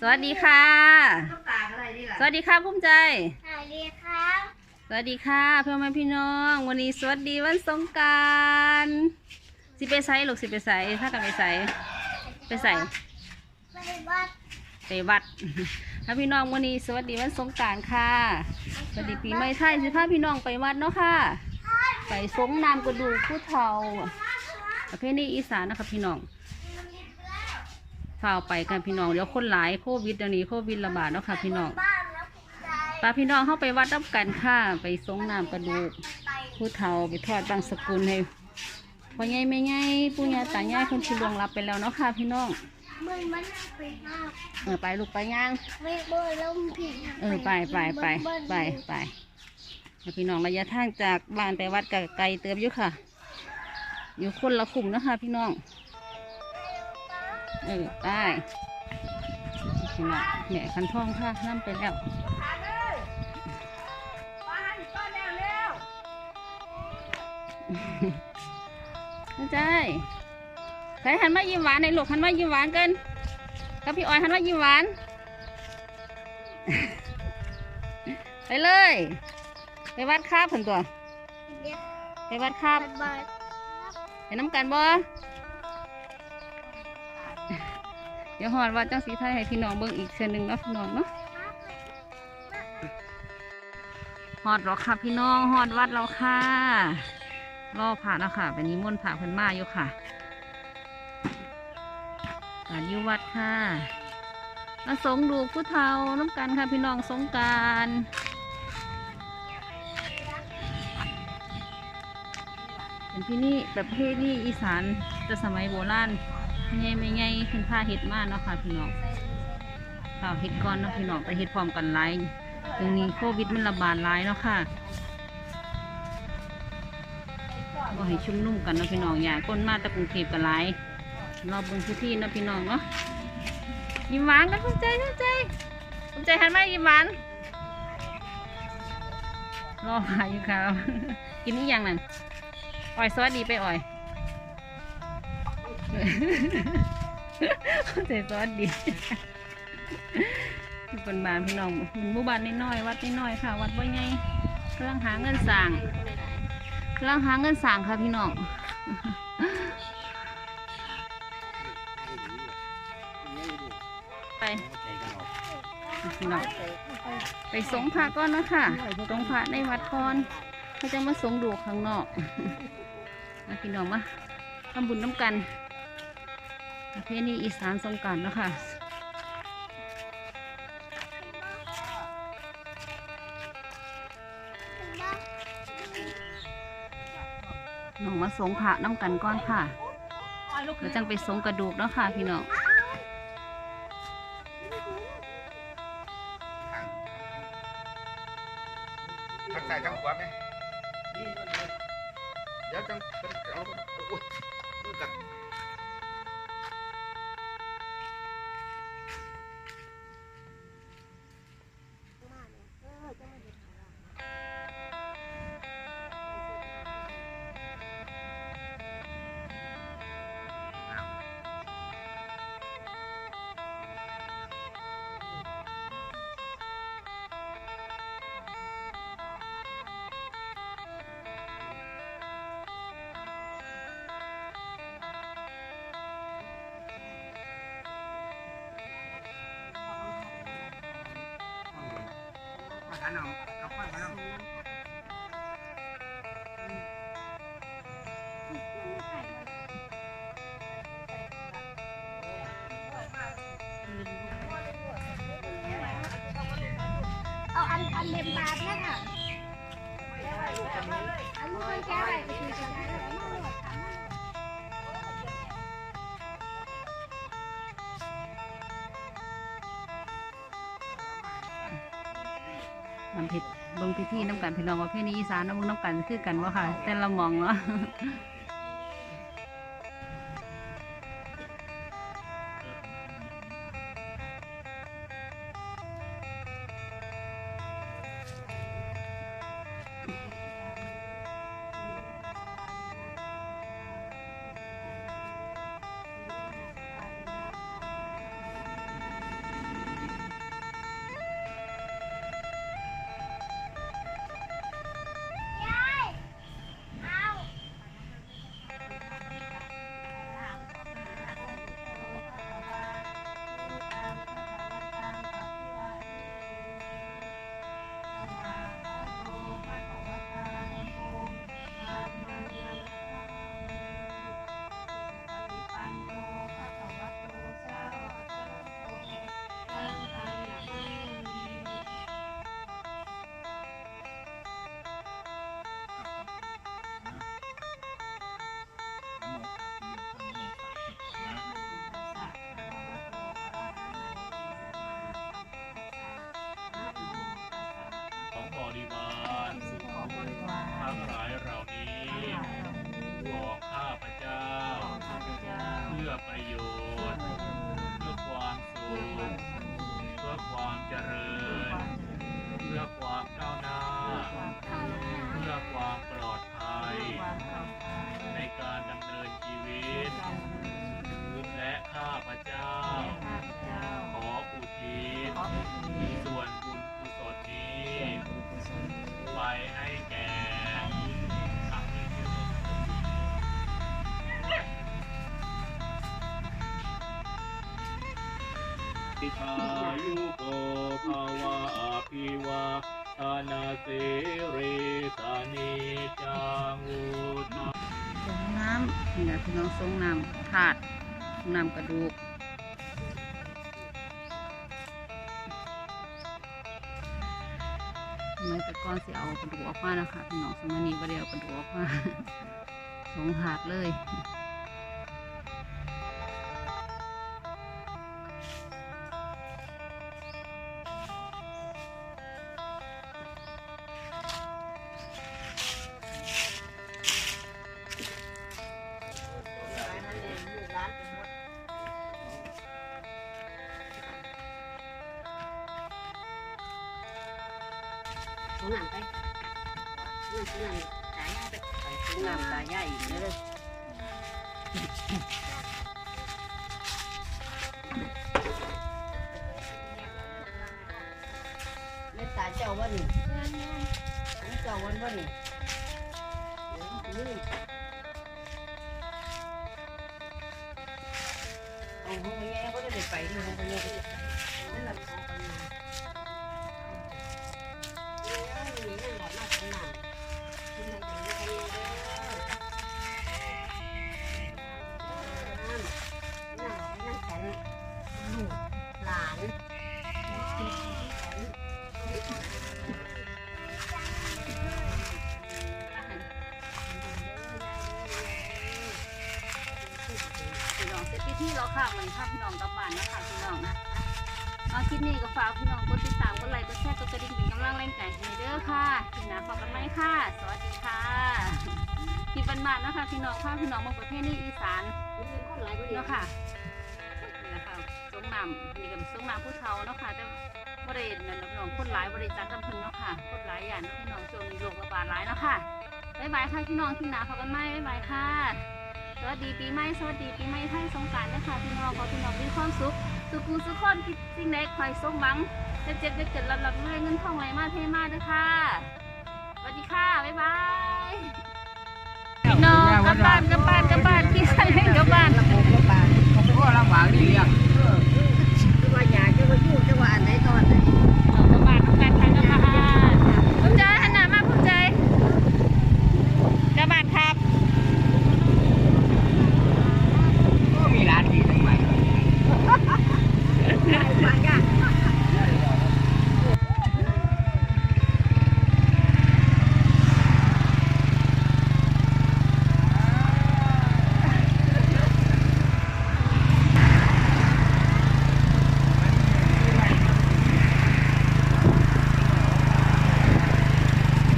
สวัสดีค่ะ ต้องตากอะไรนี่ล่ะสวัสดีค่ะภูมิใจ สวัสดีครับสวัสดีค่ะเพื่อนแม่พี่น้อง วันนี้สวัสดีวันสงกรารสิไปไสลูกสิไปไสถ้ากันไปไสไปไสไปวัดไปวัด ถ้าพี่น้องวันนี้สวัสดีวันสงกรารค่ะสวัสดีปีใหม่ไทยสิพาพี่น้องไปวัดเนาะค่ะ ไปสงน้ำกระดูกผู้เฒ่าประเภทนี้อีสานนะคะพี่น้อง ฝ่าไปกันพี่น้องเดี๋ยวคนหลายโควิดเดี๋ยวนี้โควิดระบาดเนาะค่ะ พี่น้องบ้านแล้วภูมิใจป้าพี่น้องเข้าไปวัดรับกันค่ะ ไปสงน้ำกระดูกไปผู้เฒ่าไปทอดบางสกุลให้พ่อใหญ่แม่ใหญ่ปู่ย่าตายายคนที่ล่วงลับไปแล้วเนาะค่ะ พี่น้องมือมันผิดมากเออไปลูกไปย่างไม่เบอร์แล้วมันผิดนะเออไปไปไปไปไปแล้วพี่น้องระยะทางจากบ้านไปวัดกับไกลเติมอยู่ค่ะ อยู่คนละคุมเนาะคะพี่น้อง เออไปพี่น้องแม่คันท่องค่ะนั่ไปแล้วทานเลยป้าให้ป้าแล้วเร็วไม่ใช่ใส่หันมายิ้มหวานในอยลูกหันมายิ้มหวานเกินกับพี่ออยหันมายิ้มหวาน ไปเลย ไปวัดคาบผนตัวเด็กไปวัดคาบไปบ้านไปน้ำกันบ่ ดี๋ยวหอดวัดจังสีไทยให้พี่น้องเบิ่งอีกเชือหนึ่งเนาะพี่น้องเนาะหอดหรอค่ะพี่น้องหอดวัดเราค่ะรอผ่าแล้วค่ะเป็นนิมนต์ผ่าเพิ่นมาอยู่ค่ะการอยู่วัดค่ะมาสงดูผู้เฒ่าน้ำกันค่ะพี่น้องสงการเป็นพี่นี่แบบเพศนี่อีสานแต่สมัยโบราณ ไม่ไงไม่ไงขึ้นผ้าเห็ดมากเนาะค่ะพี่น้องข้าวเห็ดก้อนเนาะพี่น้องแต่เห็ดพร้อมกันหลายตรงนี้โควิดมันระบาดหลายเนาะค่ะก็ให้ชุ่มนุ่มกันเนาะพี่น้องอย่าก้นมาตะกรุงเทพกันหลายรอบบนพื้นที่เนาะพี่น้องเนาะยิ้มหวานกันภูมิใจภูมิใจภูมิใจหันมายิ้มหวานรอหาอยู่ครับกินนี่ยังนั่นอ่อยสวัสดีไปอ่อย ใจสวัสดีเป็นบ้านพี่น้องเป็นหมู่บ้านน้อยๆวัดน้อยๆค่ะ วัดบ่ใหญ่กำลังหาเงินสร้างกำลังหาเงินสั่งค่ะพี่น้องไปพี่น้องไปสงพระก่อนเนาะค่ะสงพระในวัดก่อนเขาจะมาสงดูข้างนอกมาพี่น้องมาทำบุญน้ำกัน ประเพณีอีสานสงการเนาะค่ะน้องมาสงพระน้ำกันก่อนค่ะแล้วจังไปสงกระดูกเนาะค่ะพี่น้องทั้งใส่ทั้งขวาไหมเดี๋ยวจังเอาโอ้ยกัน มาหาหน่อเอาข้าวมาแล้วเอาอันอันเล็มบาทนั่นอะอันนี้นแก้อะไรไปคือจะได้ มันผิดเบิ่งพิธีน้ำกันพี่น้องว่าเพณีอีสานน้ำน้ำกันคือกันว่าค่ะ แต่ละหมองเนาะ ไปให้แก่ปิทายุโกภาวะอภิวาทานาสิริสานิจังุทาส่งน้ำนี่นะพี่น้องส่งน้ำถาดสงน้ำกระดูก มัยแต่ก่อนสิเอากระดูกออกมานะคะพี่น้องสมัยนี้บ่ได้เอากระดูกออกมาสงหาดเลย ถุงน้ำไปถุงน้ำตายไปถุงน้ำตายใหญ่เลยเล่นตาเเร็จพิธีแล้วค่ะมันพาพี่น้องกลับบ้านนะคะพี่น้องนะเอาคลิปนี้ก็ฝากพี่น้องกดติดตามกดไลค์กดแชร์กดกระดิ่งเป็นกำลังแรงใจให้เด้อค่ะพี่นาฝากกันไหมค่ะ สวัสดีค่ะคลิปบ้านๆนะคะพี่น้องพาพี่น้องมาประเทศนี้อีสานเนาะค่ะนี่แหละค่ะสงน้ำนี่ก็สงน้ำผู้เฒ่าเนาะค่ะแต่บริเวณนั้นพน้องคนหลายบริจัดกำพึงเนาะค่ะคนหลายอย่างพี่น้องช่วงนี้โรคระบาดหลายเนาะค่ะบ๊ายบายค่ะพี่น้องที่หนาพอกันไหมบ๊ายบายค่ะ สวัสดีปีใหม่สวัสดีปีใหม่ไทยสงกรารนะคะพี่น้องขอพี่น้องมีความสุขสุขุสุขคนคิดสิ่งใดคอยสมหวังเจ็บเจ็บเจ็บเจ็บหลับหลับเรื่อยเงินทองไหลมาเทมาด้วยค่ะสวัสดีค่ะบ๊ายบายพี่น้องกลับบ้านกลับบ้านกลับบ้านพี่ชายให้กลับบ้านเขาก็ลำบากนี่เรียง